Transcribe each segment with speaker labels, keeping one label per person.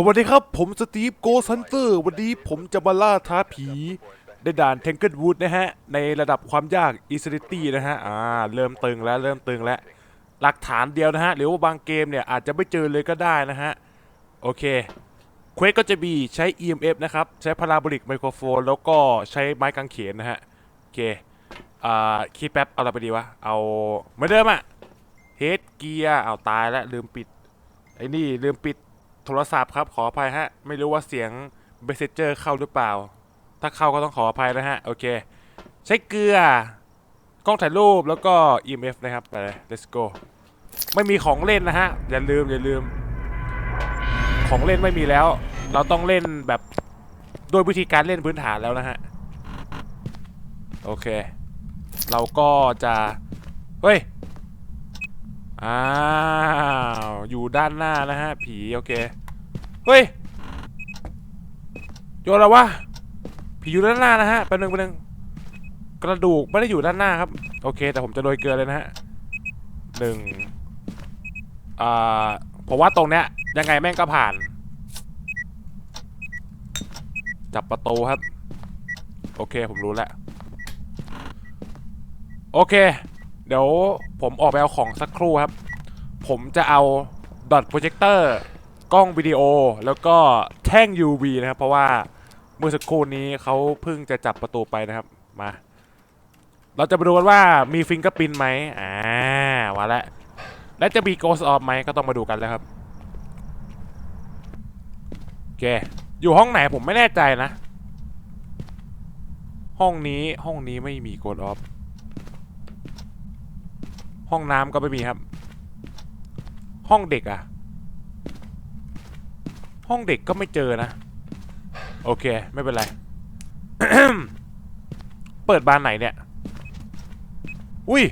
Speaker 1: สวัสดีครับ ผมสตีฟโกซันเตอร์วันนี้ผมจะมาล่าท้าผีในด่านเทงเกิลวูดนะฮะ ในระดับความยากอีซิตี้นะฮะ อ่า เริ่มตึงแล้วเริ่มตึงแล้ว หลักฐานเดียวนะฮะ หรือว่าบางเกมเนี่ย อาจจะไม่เจอเลยก็ได้นะฮะ โอเคเควสก็จะมีใช้ EMF นะครับ ใช้พาราโบลิกไมโครโฟน แล้วก็ใช้ไม้กางเขนนะฮะ โอเค อ่า คิดแป๊บ เอาอะไรไปดีวะ เอาเหมือนเดิมอะเฮดเกียร์เอาตายแล้วลืมปิดไอ้นี่ลืมปิด โทรศัพท์ครับขออภัยฮะ ไม่รู้ว่าเสียงเบสเซเจอร์เข้าหรือเปล่า ถ้าเข้าก็ต้องขออภัยนะฮะ โอเค ใช้เกลือกล้องถ่ายรูปแล้วก็ EMF นะครับ ไปเลย let's go ไม่มีของเล่นนะฮะ อย่าลืมอย่าลืม ของเล่นไม่มีแล้ว เราต้องเล่นแบบด้วยวิธีการเล่นพื้นฐานแล้วนะฮะ โอเค เราก็จะ เฮ้ย อ้าว อยู่ด้านหน้านะฮะ ผีโอเค เฮ้ย โยนอะไรวะ ผีอยู่ด้านหน้านะฮะแป๊บนึงแป๊บนึงกระดูกไม่ได้อยู่ด้านหน้าครับ โอเค แต่ผมจะโรยเกลือเลยนะฮะหนึ่งอ่าผมว่าตรงเนี้ย ยังไงแม่งก็ผ่าน จับประตูครับ โอเคผมรู้แล้ว โอเค เดี๋ยวผมออกไปเอาของสักครู่ครับ ผมจะเอาดอทโปรเจคเตอร์กล้องวิดีโอแล้วก็แท่ง UV นะครับ เพราะว่าเมื่อสักครู่นี้เขาเพิ่งจะจับประตูไปนะครับมา เราจะไปดูกันว่ามีฟิงกอร์ปินไหมอ่ามาแล้วและจะมี Ghost of ไหมก็ต้องมาดูกันแล้วครับโอเคอยู่ห้องไหนผมไม่แน่ใจนะ ห้องนี้ห้องนี้ไม่มี Ghost of ห้องน้ำก็ไม่มีครับ ห้องเด็กอะห้องเด็กก็ไม่เจอนะ โอเค ไม่เป็นไร เปิดบานไหนเนี่ย อุ้ย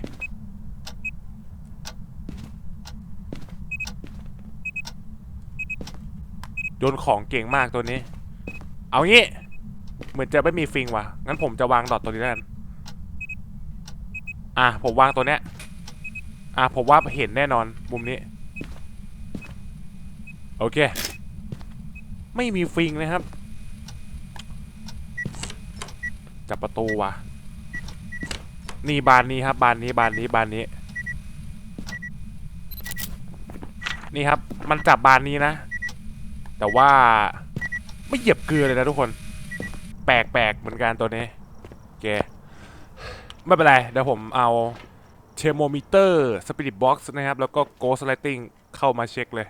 Speaker 1: โยนของเก่งมากตัวนี้ เอางี้ เหมือนจะไม่มีฟิงว่ะ งั้นผมจะวางดอทตัวนี้แล้วกัน อะ ผมวางตัวเนี้ย อะผมว่าเห็นแน่นอนมุมนี้ โอเค ไม่มีฟิงนะครับ จับประตูวะนี่บานนี้ครับ บานนี้บานนี้บานนี้ นี่ครับ มันจับบานนี้นะ แต่ว่าไม่เหยียบเกลือเลยนะทุกคน แปลกๆเหมือนกันตัวนี้โอเคไม่เป็นไร เดี๋ยวผมเอา เทอร์โมมิเตอร์สปิริตบ็อกซ์นะครับ แล้วก็โกสไลติงเข้ามาเช็คเลย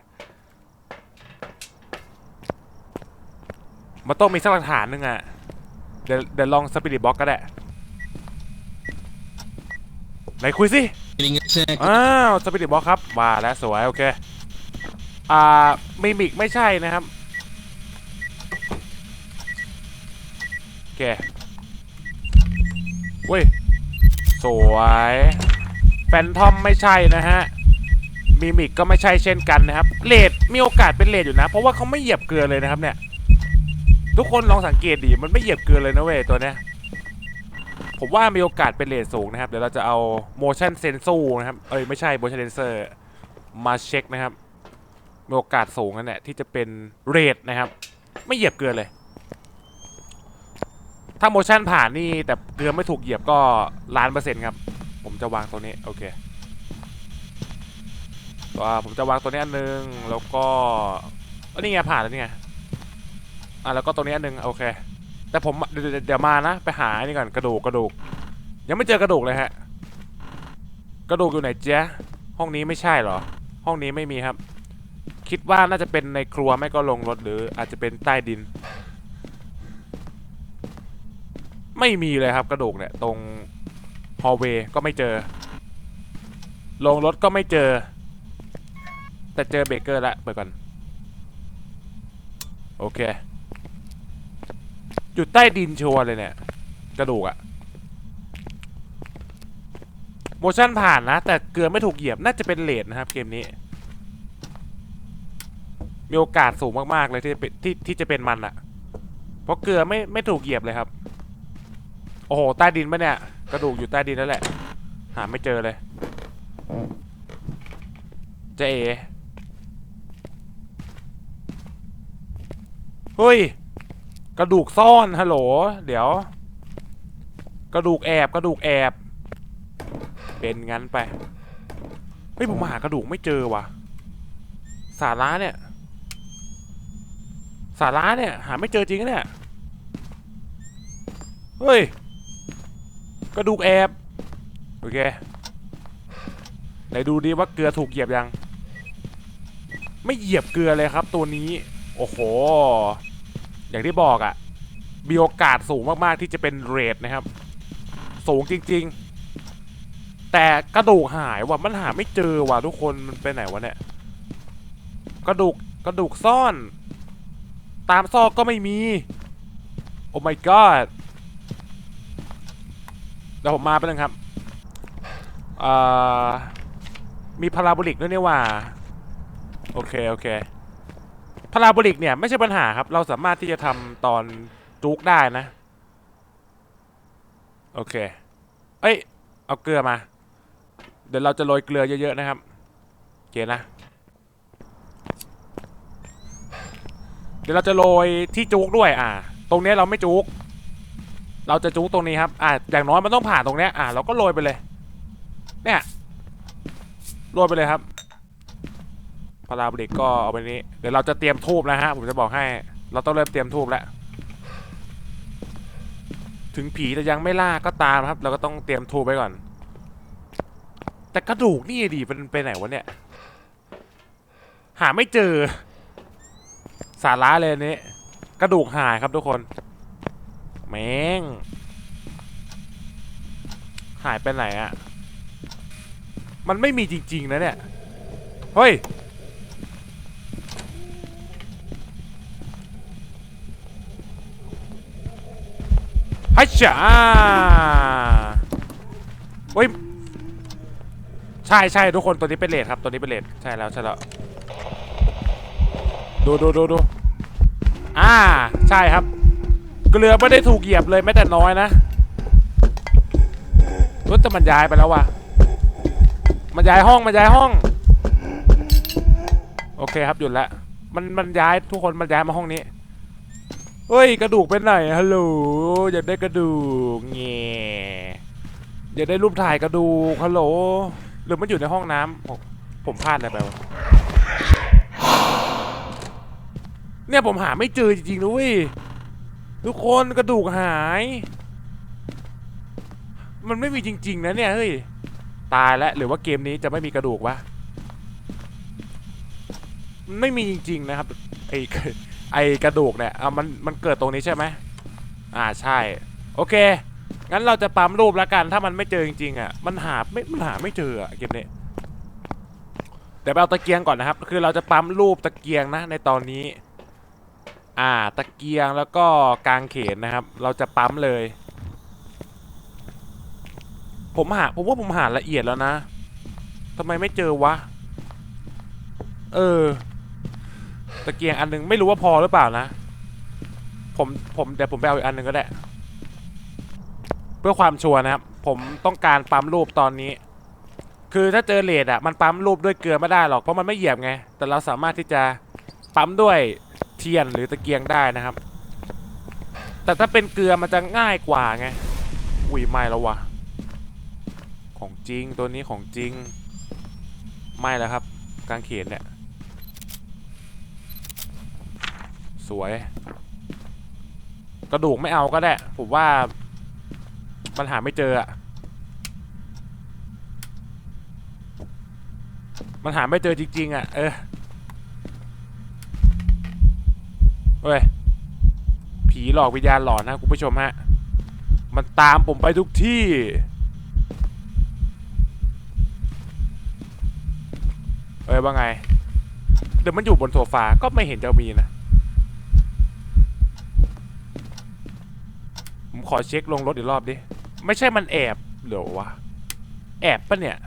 Speaker 1: มันต้องมีสักหลักฐานหนึงอะเดี๋ยวเดี๋ยวลองสปิริตบ็อกก็ได้ไหนคุยสิ
Speaker 2: Getting a check.
Speaker 1: อ้าวสปิริตบ็อกครับมาแล้วสวยโอเค อ่ามิมิกไม่ใช่นะครับ โอเคเว้ย สวย แฟนทอมไม่ใช่นะฮะมิมิกก็ไม่ใช่เช่นกันนะครับเลดมีโอกาสเป็นเลดอยู่นะ เพราะว่าเขาไม่เหยียบเกลือเลยนะครับเนี่ย ทุกคนลองสังเกตดิมันไม่เหยียบเกลือเลยนะเว้ยตัวเนี้ยผมว่ามีโอกาสเป็นเลทสูงนะครับ เดี๋ยวเราจะเอา motion sensor นะครับเอ้ยไม่ใช่ motion sensor มาเช็คนะครับมีโอกาสสูงนั่นแหละที่จะเป็นเรทนะครับ ไม่เหยียบเกลือเลย ถ้า motion ผ่านนี่แต่เกลือไม่ถูกเหยียบก็ล้านเปอร์เซ็นต์ครับ ผมจะวางตัวนี้โอเคว่าผมจะวางตัวนี้อันหนึงแล้วก็อ้ยนี่ไงผ่านแล้วนี่ไงอะแล้วก็ตัวนี้อันหนึงโอเค แต่ผมเดี๋ยวเดี๋ยวมานะไปหาอันนี่ก่อนกระดูกกระดูก ยังไม่เจอกระดูกเลยฮะ กระดูกอยู่ไหนเจ๊ห้องนี้ไม่ใช่หรอ ห้องนี้ไม่มีครับ คิดว่าน่าจะเป็นในครัวไม่ก็ลงรถหรือ อาจจะเป็นใต้ดิน ไม่มีเลยครับ กระดูกเนี่ย ตรง อลเวย์ก็ไม่เจอ ลงรถก็ไม่เจอ แต่เจอเบเกอร์ละเปิดก่อน โอเค อยู่ใต้ดินชัวร์เลยเนี่ย กระดูกอะโมชั่นผ่านนะ แต่เกลือไม่ถูกเหยียบน่าจะเป็นเลดนะครับ เกมนี้ มีโอกาสสูงมากๆเลยที่จะเป็นที่ที่จะเป็นมันอะเพราะเกลือไม่ไม่ถูกเหยียบเลยครับ โอ้โห ใต้ดินปะเนี่ย กระดูกอยู่ใต้ดินแล้วแหละ หาไม่เจอเลย เจเอเฮ้ย กระดูกซ่อน ฮัลโหล เดี๋ยว กระดูกแอบ กระดูกแอบ เป็นงั้นไป เฮ้ย ผมหากระดูกไม่เจอว่ะ สาระเนี่ย สาระเนี่ย หาไม่เจอจริงเนี่ย เฮ้ย กระดูกแอบโอเคไหนดูดิว่าเกลือถูกเหยียบยัง ไม่เหยียบเกลือเลยครับตัวนี้ โอ้โห อย่างที่บอกอะ่ะมีโอกาสสูงมากๆที่จะเป็นเรดนะครับ สูงจริง ๆ แต่กระดูกหายว่ะมันหาไม่เจอว่ะทุกคนมันไปไหนวะเนี่ยกระดูกกระดูกซ่อน ตามซอกก็ไม่มี โอ้ my god ดี๋ยวผมมาไปบนึงครับมีพาราโบลิกด้วยนี่หว่า โอเค โอเคพาราโบลิกเนี่ยไม่ใช่ปัญหาครับ เราสามารถที่จะทำตอนจุกได้นะ โอเค เอ้ย เอาเกลือมา เดี๋ยวเราจะโรยเกลือเยอะๆนะครับโอเคนะ เดี๋ยวเราจะโรยที่จุกด้วย อ่า ตรงนี้เราไม่จุก เราจะจุกตรงนี้ครับอ่าอย่างน้อยมันต้องผ่านตรงเนี้ยอ่าเราก็โรยไปเลย เนี่ยโรยไปเลยครับพาราบลิกก็เอาไปนี้ เดี๋ยวเราจะเตรียมทูบนะฮะผมจะบอกให้ เราต้องเริ่มเตรียมทูบแล้วถึงผีจะยังไม่ล่าก็ตามครับ เราก็ต้องเตรียมทูบไว้ก่อน แต่กระดูกนี่ดีเป็นไปไหนวะเนี่ย หาไม่เจอ สาระเลยนี้กระดูกหายครับทุกคน แม่ง หายไปไหนอะมันไม่มีจริง ๆ นะเนี่ย เฮ้ย ฮัชชาเฮ้ย ใช่ใช่ทุกคนตัวนี้เป็นเลดครับ ตัวนี้เป็นเลดใช่แล้ว ใช่แล้ว ดูดูดูดูอ่า ใช่ครับ เกลือไม่ได้ถูกเหยียบเลยแม้แต่น้อยนะรถแต่มันย้ายไปแล้วว่ะ มันย้ายห้อง มันย้ายห้อง โอเคครับหยุดละ มันมันย้ายทุกคนมันย้ายมาห้องนี้ เฮ้ยกระดูกเป็นไหนฮัลโหลอยากได้กระดูกเงี้อยากได้รูปถ่ายกระดูกฮัลโหลหรือมันอยู่ในห้องน้ำผมผมพลาดอะไรไปวะเนี่ยผมหาไม่เจอจริงๆนะเว้ย ทุกคนกระดูกหาย มันไม่มีจริง ๆ นะเนี่ยเฮ้ย ตายแล้วหรือว่าเกมนี้จะไม่มีกระดูกวะไม่มีจริง ๆ นะครับไอ้ไอกระดูกเนี่ยอะมันมันเกิดตรงนี้ใช่ไหมอ่าใช่ โอเค งั้นเราจะปั๊มรูปแล้วกัน ถ้ามันไม่เจอจริงๆอะมันหาไม่มันหาไม่เจออะเกมนี้แต่ไปเอาตะเกียงก่อนนะครับ คือเราจะปั๊มรูปตะเกียงนะในตอนนี้ อ่า ตะเกียงแล้วก็กางเขนนะครับ เราจะปั๊มเลย ผมหาผมว่าผมหาละเอียดแล้วนะทำไมไม่เจอวะ เออ ตะเกียงอันหนึงไม่รู้ว่าพอหรือเปล่านะ ผมผมเดี๋ยวผมไปเอาอีกอันหนึงก็ได้ เพื่อความชัวร์นะครับ ผมต้องการปั๊มรูปตอนนี้ คือถ้าเจอเลดอะ มันปั๊มรูปด้วยเกลือไม่ได้หรอกเพราะมันไม่เหยียบไง แต่เราสามารถที่จะปั๊มด้วย ทียนหรือตะเกียงได้นะครับ แต่ถ้าเป็นเกลือมันจะง่ายกว่าไง อุ้ยไม่แล้ววะ ของจริงตัวนี้ของจริง ไม่แล้วครับ กางเขนเนี่ย สวย กระดูกไม่เอาก็ได้ ผมว่ามันหาไม่เจออะมันหาไม่เจอจริงๆอะเออ เฮ้ย ผีหลอกวิญญาณหลอนนะคุณผู้ชมฮะ มันตามผมไปทุกที่ เอ้ยว่าไง เดี๋ยวมันอยู่บนโซฟา ก็ไม่เห็นจะมีนะ ผมขอเช็คลงรถอีกรอบดิ ไม่ใช่มันแอบเหรอวะ แอบปะเนี่ย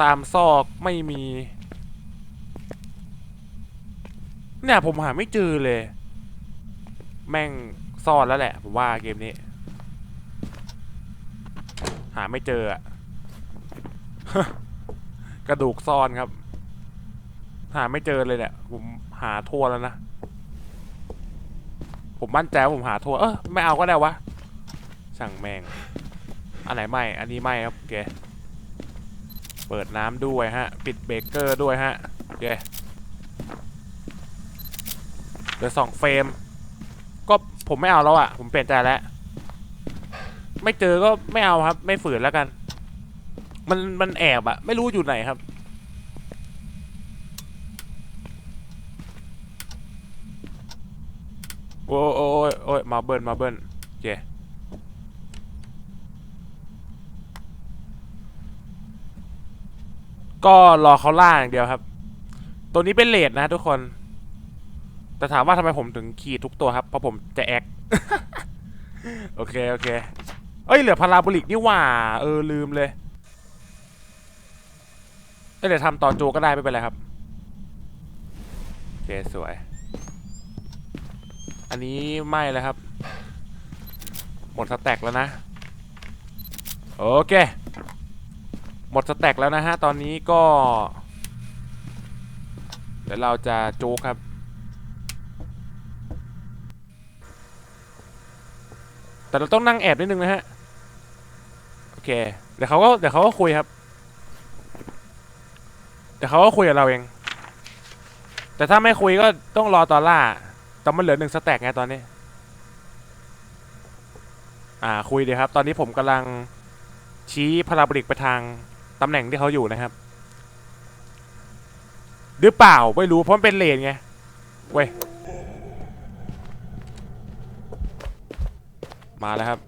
Speaker 1: ตามซอกไม่มี เนี่ยผมหาไม่เจอเลย แม่งซ่อนแล้วแหละ ผมว่าเกมนี้ หาไม่เจออะกระดูกซ่อนครับ หาไม่เจอเลยเนี่ยผมหาทั่วแล้วนะ ผมมั่นใจว่าผมหาทั่ว เออไม่เอาก็ได้วะช่างแม่งอันไหนไม่ อันนี้ไม่ครับโอเคเปิดน้ำด้วยฮะ ปิดเบรกเกอร์ด้วยฮะโอเค เหลือสองเฟรม ก็ผมไม่เอาแล้วอะ่ะผมเปลี่ยนใจแล้ว ไม่เจอก็ไม่เอาครับ ไม่ฝืนแล้วกัน มันมันแอบอะไม่รู้อยู่ไหนครับโอ้ยโอ้ยโอ้ยมาเบิลมาเบิลโอเคก็รอเขาล่าอย่างเดียวครับ ตัวนี้เป็นเลดนะทุกคน แต่ถามว่าทำไมผมถึงขี่ทุกตัวครับ เพราะผมจะแอค โอเค โอเค เอ้ย เหลือพาราโบลิกนี่หว่า เออ ลืมเลยเอ้ยเดี๋ยวทำต่อโจก็ได้ไม่เป็นไรครับ โอเค สวย อันนี้ไม่แล้วครับ หมดสแต็กแล้วนะ โอเค หมดสแต็กแล้วนะฮะ ตอนนี้ก็ เดี๋ยวเราจะโจกครับ แต่เราต้องนั่งแอบนิดนึงนะฮะ โอเค เดี๋ยวเขาก็เดี๋ยวเขาก็คุยครับ เดี๋ยวเขาก็คุยกับเราเอง แต่ถ้าไม่คุยก็ต้องรอตอนล่า แต่มันเหลือหนึ่งสแต็กไงตอนนี้ อ่าคุยดีครับ ตอนนี้ผมกำลังชี้พาราบลิกไปทางตำแหน่งที่เขาอยู่นะครับ หรือเปล่าไม่รู้เพราะมันเป็นเลนไง เว้ย มาแล้วครับ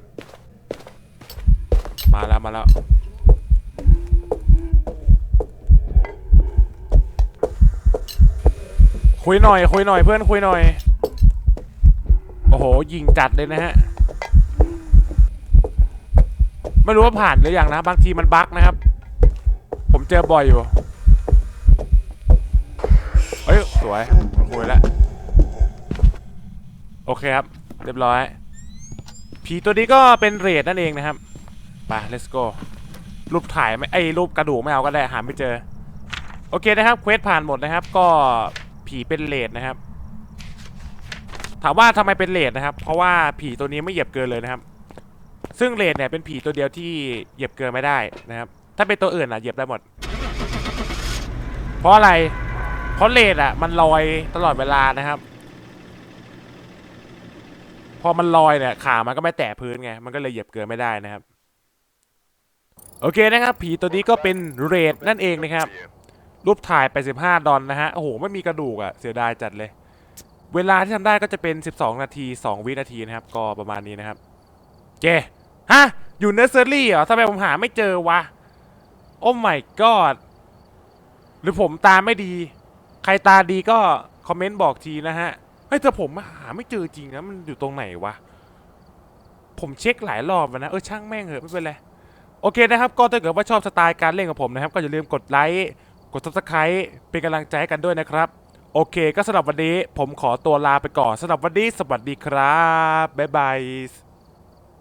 Speaker 1: มาแล้วมาแล้วคุยหน่อยคุยหน่อยเพื่อนคุยหน่อย โอ้โหยิงจัดเลยนะฮะ ไม่รู้ว่าผ่านหรือยังนะ บางทีมันบั๊กนะครับ ผมเจอบ่อยอยู่เฮ้ย สวยมาคุยแล้ว โอเคครับ เรียบร้อย ผีตัวนี้ก็เป็นเรดนั่นเองนะครับไป let's go รูปถ่ายไม่ไอรูปกระดูกไม่เอาก็ได้หาไม่เจอ โอเคนะครับเควสผ่านหมดนะครับ ก็ผีเป็นเรดนะครับ ถามว่าทำไมเป็นเรดนะครับ เพราะว่าผีตัวนี้ไม่เหยียบเกินเลยนะครับ ซึ่งเรดเนี่ยเป็นผีตัวเดียวที่เหยียบเกินไม่ได้นะครับ ถ้าเป็นตัวอื่นอะเหยียบได้หมด เพราะอะไร เพราะเรดอะมันลอยตลอดเวลานะครับ พอมันลอยเนี่ยขามันก็ไม่แตะพื้นไง มันก็เลยเหยียบเกินไม่ได้นะครับ โอเคนะครับ ผีตัวนี้ก็เป็นเรดนั่นเองนะครับ รูปถ่ายไป 15 ดอลนะฮะ โอ้โห ไม่มีกระดูกอะ่ะ เสียดายจัดเลย เวลาที่ทำได้ก็จะเป็น 12 นาที 2 วินาทีนะครับ ก็ประมาณนี้นะครับ เจ ฮะ อยู่เนอร์เซอรี่เหรอทำไมผมหาไม่เจอวะ โอ้ my god หรือผมตาไม่ดี ใครตาดีก็คอมเมนต์บอกทีนะฮะ เฮ้ยแต่ผมหาไม่เจอจริงนะมันอยู่ตรงไหนวะ ผมเช็คหลายรอบแล้วนะ เออช่างแม่งเหอะไม่เป็นไร โอเคนะครับ ก็ถ้าเกิดว่าชอบสไตล์การเล่นของผมนะครับ ก็อย่าลืมกดไลค์กดซับสไคร b ์เป็นกำลังใจให้กันด้วยนะครับ โอเค ก็สำหรับวันนี้ผมขอตัวลาไปก่อนสำหรับวันนี้สวัสดีครับบ๊ายบาย